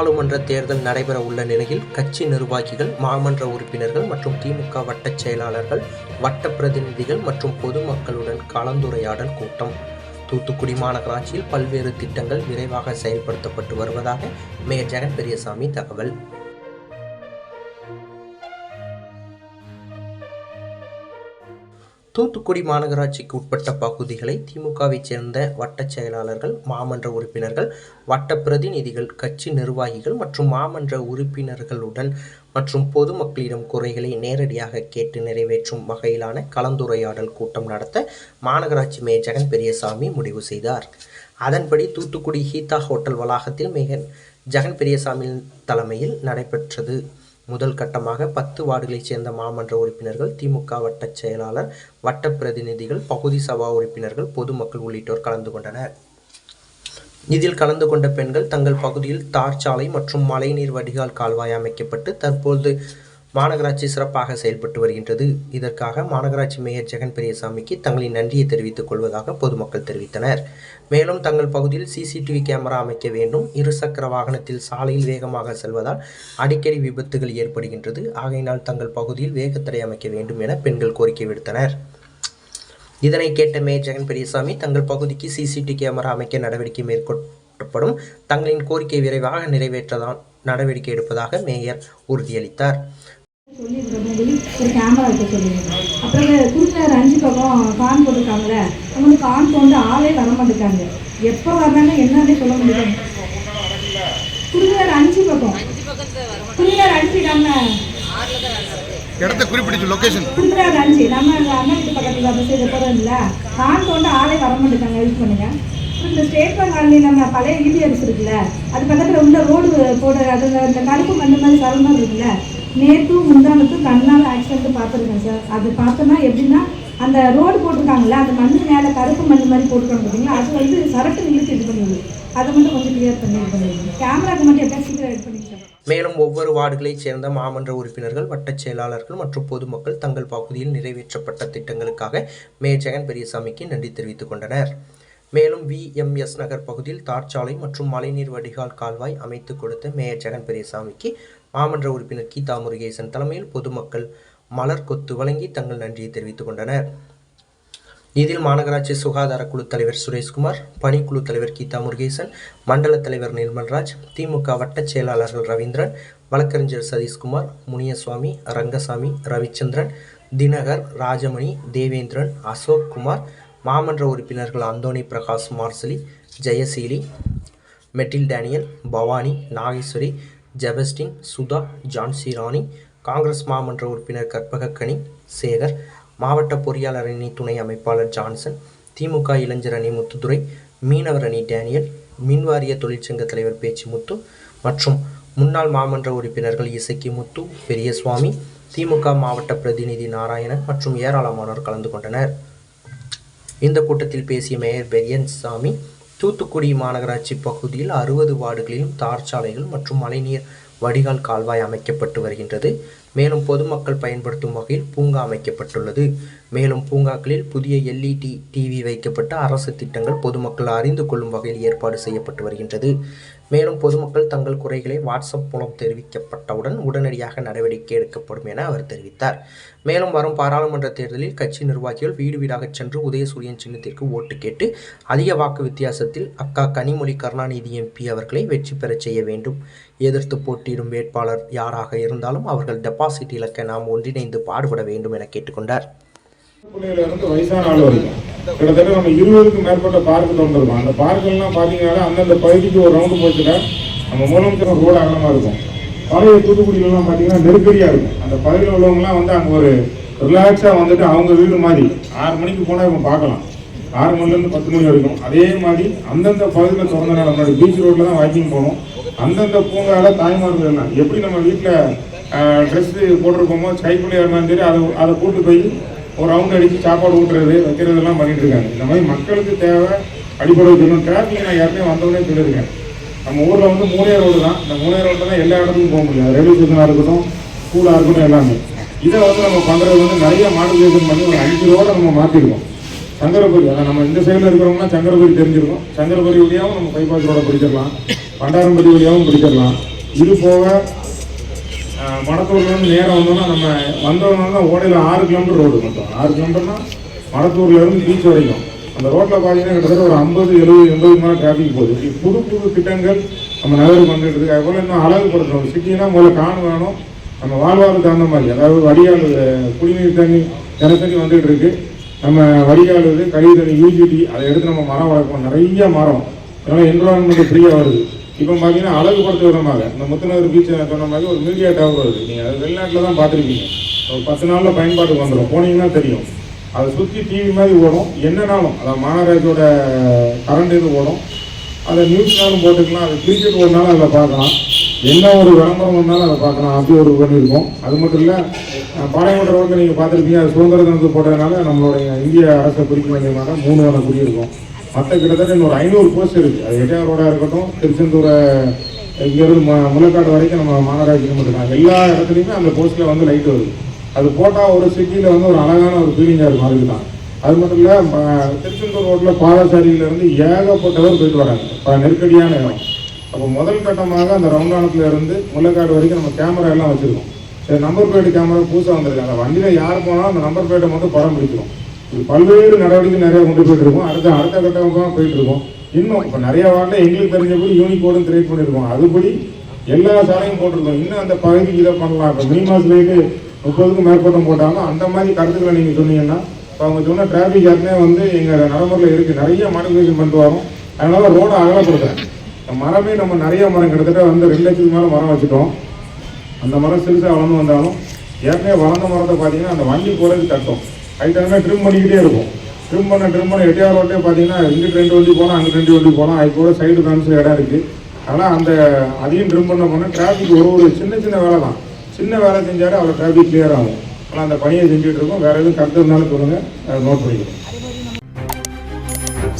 பாராளுமன்ற தேர்தல் நடைபெற உள்ள நிலையில் கட்சி நிர்வாகிகள் மாமன்ற உறுப்பினர்கள் மற்றும் திமுக வட்டச் செயலாளர்கள் வட்ட பிரதிநிதிகள் மற்றும் பொதுமக்களுடன் கலந்துரையாடல் கூட்டம். தூத்துக்குடி மாநகராட்சியில் பல்வேறு திட்டங்கள் விரைவாக செயல்படுத்தப்பட்டு வருவதாக மேயர் ஜெகன் பெரியசாமி தகவல். தூத்துக்குடி மாநகராட்சிக்கு உட்பட்ட பகுதிகளை திமுகவைச் சேர்ந்த வட்டச் செயலாளர்கள் மாமன்ற உறுப்பினர்கள் வட்ட பிரதிநிதிகள் கட்சி நிர்வாகிகள் மற்றும் மாமன்ற உறுப்பினர்களுடன் மற்றும் பொதுமக்களிடம் குறைகளை நேரடியாக கேட்டு நிறைவேற்றும் வகையிலான கலந்துரையாடல் கூட்டம் நடத்த மாநகராட்சி மேயர் ஜெகன் பெரியசாமி முடிவு செய்தார். அதன்படி தூத்துக்குடி ஹீதா ஹோட்டல் வளாகத்தில் மேயர் ஜெகன் பெரியசாமி தலைமையில் நடைபெற்றது. முதல் கட்டமாக பத்து வார்டுகளைச் சேர்ந்த மாமன்ற உறுப்பினர்கள் திமுக வட்டச் செயலாளர் வட்ட பிரதிநிதிகள் பகுதி சபா உறுப்பினர்கள் பொதுமக்கள் உள்ளிட்டோர் கலந்து கொண்டனர். இதில் கலந்து கொண்ட பெண்கள் தங்கள் பகுதியில் தார் சாலை மற்றும் மழைநீர் வடிகால் கால்வாய் அமைக்கப்பட்டு தற்போது மாநகராட்சி சிறப்பாக செயல்பட்டு வருகின்றது. இதற்காக மாநகராட்சி மேயர் ஜெகன் பெரியசாமிக்கு தங்களின் நன்றியை தெரிவித்துக் கொள்வதாக பொதுமக்கள் தெரிவித்தனர். மேலும் தங்கள் பகுதியில் சிசிடிவி கேமரா அமைக்க வேண்டும். இருசக்கர வாகனத்தில் சாலையில் வேகமாக செல்வதால் அடிக்கடி விபத்துகள் ஏற்படுகின்றது. ஆகையினால் தங்கள் பகுதியில் வேகத்தடை அமைக்க வேண்டும் என பெண்கள் கோரிக்கை விடுத்தனர். இதனை கேட்ட மேயர் ஜெகன் பெரியசாமி தங்கள் பகுதிக்கு சிசிடிவி கேமரா அமைக்க நடவடிக்கை மேற்கொள்ளப்படும் தங்களின் கோரிக்கை விரைவாக நிறைவேற்றதான் நடவடிக்கை எடுப்பதாக மேயர் உறுதியளித்தார். சொல்லி ஒரு கேமரா வைக்க சொல்லியிருக்கோம் அப்புறம் இந்த குறுக்கில் அஞ்சு பக்கம் கான் போட்டிருக்காங்கல்ல அவங்க வந்து கான் கொண்டு ஆளே வர மாட்டேங்காங்க எப்போ வர்றாங்க என்னன்னே சொல்ல முடியாது குறுக்கில் அஞ்சு பக்கம் குறுக்கில் அஞ்சு நம்ம இடத்த குறிப்பிட்டு லொகேஷன் குறுக்கில் அஞ்சு நம்ம அண்ணா வீட்டு பக்கத்தில் பஸ் இது போகிறோம்ல கான் கொண்டு ஆளே வர மாட்டேங்காங்க யூஸ் பண்ணுங்க. இந்த ஸ்டேட் பேங்க் காலனி நம்ம பழைய இபிஎஸ் இருக்குல்ல அது பக்கத்தில் உள்ள ரோடு போட அது அந்த கருப்பு மண்ணு மாதிரி சரல் மாதிரி இருக்குல்ல நேற்று முந்தானத்து கண்ணால் ஆக்சிடென்ட் பார்த்துருக்கேன் சார் அது பார்த்தோன்னா எப்படின்னா அந்த ரோடு போட்டிருக்காங்கல்ல அந்த மண் மேலே கருப்பு மண் மாதிரி போட்டிருக்காங்க பார்த்தீங்களா அது வந்து சரட்டு இழுத்து இது பண்ணிடுது. அதை மட்டும் கொஞ்சம் கிளியர் பண்ணி இது கேமராக்கு மட்டும் எப்படியா சீக்கிரம் இது பண்ணிங்க மேலும் ஒவ்வொரு வார்டுகளைச் சேர்ந்த மாமன்ற உறுப்பினர்கள் வட்டச் செயலாளர்கள் மற்றும் பொதுமக்கள் தங்கள் பகுதியில் நிறைவேற்றப்பட்ட திட்டங்களுக்காக மேயர் ஜெகன் பெரியசாமிக்கு நன்றி தெரிவித்துக் கொண்டனர். மேலும் விஎம்எஸ் நகர் பகுதியில் தார்ச்சாலை மற்றும் மழைநீர் வடிகால் கால்வாய் அமைத்து கொடுத்த மேயர் ஜெகன் பெரியசாமிக்கு மாமன்ற உறுப்பினர் கீதா முருகேசன் தலைமையில் பொதுமக்கள் மலர் கொத்து வழங்கி தங்கள் நன்றியை தெரிவித்துக் கொண்டனர். இதில் மாநகராட்சி சுகாதார குழு தலைவர் சுரேஷ்குமார் பணிக்குழு தலைவர் கீதா முருகேசன் மண்டல தலைவர் நிர்மல்ராஜ் திமுக வட்டச் செயலாளர்கள் ரவீந்திரன் வழக்கறிஞர் சதீஷ்குமார் முனியசுவாமி ரங்கசாமி ரவிச்சந்திரன் தினகர் ராஜமணி தேவேந்திரன் அசோக் குமார் மாமன்ற உறுப்பினர்கள் அந்தோணி பிரகாஷ் மார்சலி ஜெயசீலி மெட்டில் டேனியல் பவானி நாகேஸ்வரி ஜெபஸ்டின் சுதா ஜான்சி ராணி காங்கிரஸ் மாமன்ற உறுப்பினர் கற்பகக்கணி சேகர் மாவட்ட பொறியாளர் அணி துணை அமைப்பாளர் ஜான்சன் திமுக இளைஞர் அணி முத்துதுரை மீனவர் அணி டேனியல் மின்வாரிய தொழிற்சங்க தலைவர் பேச்சு முத்து மற்றும் முன்னாள் மாமன்ற உறுப்பினர்கள் இசக்கி முத்து பெரியசுவாமி திமுக மாவட்ட பிரதிநிதி நாராயணன் மற்றும் ஏராளமானோர் கலந்து கொண்டனர். இந்த கூட்டத்தில் பேசிய மேயர் பெரியன்சாமி தூத்துக்குடி மாநகராட்சி பகுதியில் அறுபது வார்டுகளிலும் தார் சாலைகள் மற்றும் மழைநீர் வடிகால் கால்வாய் அமைக்கப்பட்டு வருகின்றது. மேலும் பொதுமக்கள் பயன்படுத்தும் வகையில் பூங்கா அமைக்கப்பட்டுள்ளது. மேலும் பூங்காக்களில் புதிய எல்இடி டிவி வைக்கப்பட்ட அரசு திட்டங்கள் பொதுமக்கள் அறிந்து கொள்ளும் வகையில் ஏற்பாடு செய்யப்பட்டு வருகின்றது. மேலும் பொதுமக்கள் தங்கள் குறைகளை வாட்ஸ்அப் மூலம் தெரிவிக்கப்பட்டவுடன் உடனடியாக நடவடிக்கை எடுக்கப்படும் என அவர் தெரிவித்தார். மேலும் வரும் பாராளுமன்ற தேர்தலில் கட்சி நிர்வாகிகள் வீடு வீடாக சென்று உதயசூரியன் சின்னத்திற்கு ஓட்டு கேட்டு அதிக வாக்கு வித்தியாசத்தில் அக்கா கனிமொழி கருணாநிதி எம்பி அவர்களை வெற்றி பெறச் செய்ய வேண்டும். எதிர்த்து போட்டியிடும் வேட்பாளர் யாராக இருந்தாலும் அவர்கள் டெபாசிட் இலக்க நாம் ஒன்றிணைந்து பாடுபட வேண்டும் என கேட்டுக்கொண்டார். பிள்ளையில இருந்து வயசான ஆள் வரைக்கும். கிட்டத்தட்ட நம்ம இருபதுக்கும் மேற்பட்ட பார்க்கு திறந்துருக்கோம். அந்த பார்க்கெல்லாம் பார்த்தீங்கன்னா அந்தந்த பகுதிக்கு ஒரு ரவுண்டு போச்சுட்டா நம்ம முதலமைச்சர் ரோடு அகலமாக இருக்கும். பழைய தூத்துக்குடியிலலாம் பார்த்தீங்கன்னா நெருக்கடியாக இருக்கும். அந்த பகுதியில் உள்ளவங்கலாம் வந்து அங்கே ஒரு ரிலாக்ஸாக வந்துட்டு அவங்க வீடு மாதிரி ஆறு மணிக்கு போனால் இவங்க பார்க்கலாம். ஆறு மணிலேருந்து பத்து மணி வரைக்கும். அதே மாதிரி அந்தந்த பகுதியில் திறந்தனால முன்னாடி பீச் ரோட்டில் தான் வாக்கிங் போகணும் அந்தந்த பூங்கால தாய்மார்கள் எல்லாம். எப்படி நம்ம வீட்டில் ட்ரெஸ்ஸு போட்டிருக்கோமோ கைக்குள்ளையாக இருந்தாலும் சரி அதை அதை கூட்டு போய் ஒரு ரவுண்ட் அடித்து சாப்பாடு ஊட்டுறது வைக்கிறதெல்லாம் பண்ணிட்டு இருக்காங்க. இந்த மாதிரி மக்களுக்கு தேவை அடிப்படை சொல்லணும் டிராஃபிக் நான் யாருமே வந்தவொடனே சொல்லியிருக்கேன் நம்ம ஊரில் வந்து மூணே ரோடு தான். இந்த மூணே ரோட்டில் தான் எல்லா இடத்துக்கும் போக முடியாது ரயில்வே ஸ்டேஷனாக இருக்கட்டும் ஸ்கூலாக இருக்கட்டும் எல்லாமே. இதை வந்து நம்ம பண்ணுறது வந்து நிறைய மாடுலேஷன் பண்ணி ஒரு அஞ்சு ரோடை நம்ம மாற்றிருக்கோம் சங்கரபுரி அதான் நம்ம இந்த சைடில் இருக்கிறவங்கன்னா சங்கரபுரி தெரிஞ்சிருக்கோம். சங்கரபுரி வழியாகவும் நம்ம பைபாஸ் ரோடை பிடிச்சிடலாம். பண்டாரம்பட்டி வழியாகவும் பிடிச்சிடலாம். இது போக மடத்தூர்லேருந்து நேரம் வந்தோம்னா நம்ம வந்தோம்னா ஓடையில் ஆறு கிலோமீட்டர் ரோடு மட்டும். ஆறு கிலோமீட்டர்னா மடத்தூர்லேருந்து பீச் வரைக்கும். அந்த ரோட்டில் பார்த்தீங்கன்னா கிட்டத்தட்ட ஒரு ஐம்பது எழுபது எண்பது மேலே டிராஃபிக் போகுது. இப்படி புது புது திட்டங்கள் நம்ம நகருக்கு பண்ணிட்டு இருக்கு. அதுபோல் இன்னும் அழகுபடுத்தணும் சிட்டினா முதல்ல காணு வேணும் நம்ம வாழ்வாருக்கு தகுந்த மாதிரி. அதாவது வடிகால் குடிநீர் தண்ணி தினசரி வந்துகிட்டு இருக்கு. நம்ம வடிகால் இது கழிவு தண்ணி யூஜிடி அதை எடுத்து நம்ம மரம் வளர்க்கணும் நிறைய மரம். அதனால் என்விரான்மெண்ட் ஃப்ரீயாக வருது. இப்போ பார்த்தீங்கன்னா அழகுபடுத்த விதமாக இந்த முத்துநகர் பீச் சொன்ன மாதிரி ஒரு மீடியா டவர் வருது. நீங்கள் அது வெளிநாட்டில் தான் பார்த்துருப்பீங்க. ஒரு பத்து நாளில் பயன்பாட்டுக்கு வந்துடும் போனீங்கன்னா தெரியும். அதை சுற்றி டிவி மாதிரி ஓடும். என்னன்னாலும் அதாவது மாநகராட்சியோட கரண்ட் இது ஓடும். அதை நியூஸ்னாலும் போட்டுக்கலாம். அது கிரிக்கெட் ஓடினாலும் அதில் பார்க்கலாம். என்ன ஒரு விளம்பரம் வந்தாலும் அதை பார்க்கலாம். அப்படி ஒரு பண்ணியிருக்கோம். அது மட்டும் இல்லை பாளையமன்ற ரோட்டில் நீங்கள் பார்த்துருப்பீங்க. அது சுதந்திர தினத்து போட்டதுனால நம்மளுடைய இந்திய அரசை குறிக்க வேண்டியமாக மூணு வேலை குடியிருக்கும். மற்ற கிட்டத்தட்ட இன்னொரு ஐநூறு போஸ்ட் இருக்குது அது எட்டையார் ரோடாக இருக்கட்டும் திருச்செந்தூரை இங்கேருந்து ம வரைக்கும் நம்ம மாநகராட்சிக்கு மட்டும்தான் எல்லா இடத்துலையுமே அந்த போஸ்ட்டில் வந்து லைட் வருது. அது போட்டால் ஒரு சிட்டியில் வந்து ஒரு அழகான ஒரு ஃபீலிங்காக இருக்கும் அதுக்கு தான். அது மட்டும் இல்லை திருச்செந்தூர் ரோட்டில் பாதசாரியிலேருந்து ஏகப்பட்டவர் போயிட்டு வராங்க. இப்போ நெருக்கடியான இடம். அப்போ முதல் கட்டமாக அந்த ரவுண்டானத்துல இருந்து முல்லைக்காடு வரைக்கும் நம்ம கேமரா எல்லாம் வச்சுருக்கோம். சரி நம்பர் பிளேட் கேமரா புதுசாக வந்திருக்கு. அந்த வண்டியில் யார் போனாலும் அந்த நம்பர் பிளேட்டை மட்டும் படம் பிடிச்சிடும் பல்வேறு நடவடிக்கை நிறைய கொண்டு போயிட்டு இருக்கோம். அடுத்த அடுத்த கட்டமாக போயிட்டு இருக்கோம். இன்னும் இப்போ நிறைய வார்டில் எங்களுக்கு தெரிஞ்சபடி யூனிகோடும் கிரியேட் பண்ணியிருக்கோம் அதுபடி எல்லா சாலையும் போட்டிருக்கோம். இன்னும் அந்த பகுதிக்கு இதை பண்ணலாம். இப்போ மினி மாஸ் முப்பதுக்கும் மேற்பட்டம் போட்டாலும் அந்த மாதிரி கருத்துக்களை நீங்கள் சொன்னீங்கன்னா இப்போ அவங்க சொன்ன டிராஃபிக் யாருமே வந்து எங்கள் நடைமுறையில் இருக்குது நிறைய மாடிஃபிகேஷன் பண்ணிட்டு வரோம். அதனால் ரோடை அகலப்படுத்துறேன் மரமே நம்ம நிறைய மரம் கிட்டத்தட்ட வந்து ரெண்டு லட்சத்துக்கு மேலே மரம் வச்சுட்டோம். அந்த மரம் சிறுசாக வளர்ந்து வந்தாலும் ஏற்கனவே வளர்ந்த மரத்தை பார்த்தீங்கன்னா அந்த வண்டி போகிறது தட்டும். ஹைட்டாக ட்ரிம் பண்ணிக்கிட்டே இருக்கும். ட்ரிம் பண்ண ட்ரிம் பண்ண எட்டியார் ரோட்டே பார்த்தீங்கன்னா இங்கிட்டு ரெண்டு வண்டி போகலாம் அங்கிட்டு ரெண்டு வண்டி போகலாம் அது கூட சைடு காமிச்சு இடம் இருக்குது ஆனால் அந்த அதையும் ட்ரிம் பண்ண போனால் டிராஃபிக் ஒரு ஒரு சின்ன சின்ன வேலை தான். சின்ன வேலை செஞ்சாலே அவ்வளோ டிராஃபிக் கிளியர் ஆகும். ஆனால் அந்த பணியை செஞ்சுட்டு இருக்கோம். வேறு எதுவும் கருத்துனாலும் சொல்லுங்கள் அதை நோட் பண்ணிக்கிறோம்.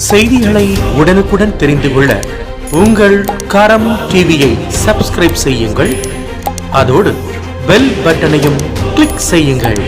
செய்திகளை உடனுக்குடன் தெரிந்து கொள்ள உங்கள் கரம் டிவியை சப்ஸ்கிரைப் செய்யுங்கள். அதோடு பெல் பட்டனையும் கிளிக் செய்யுங்கள்.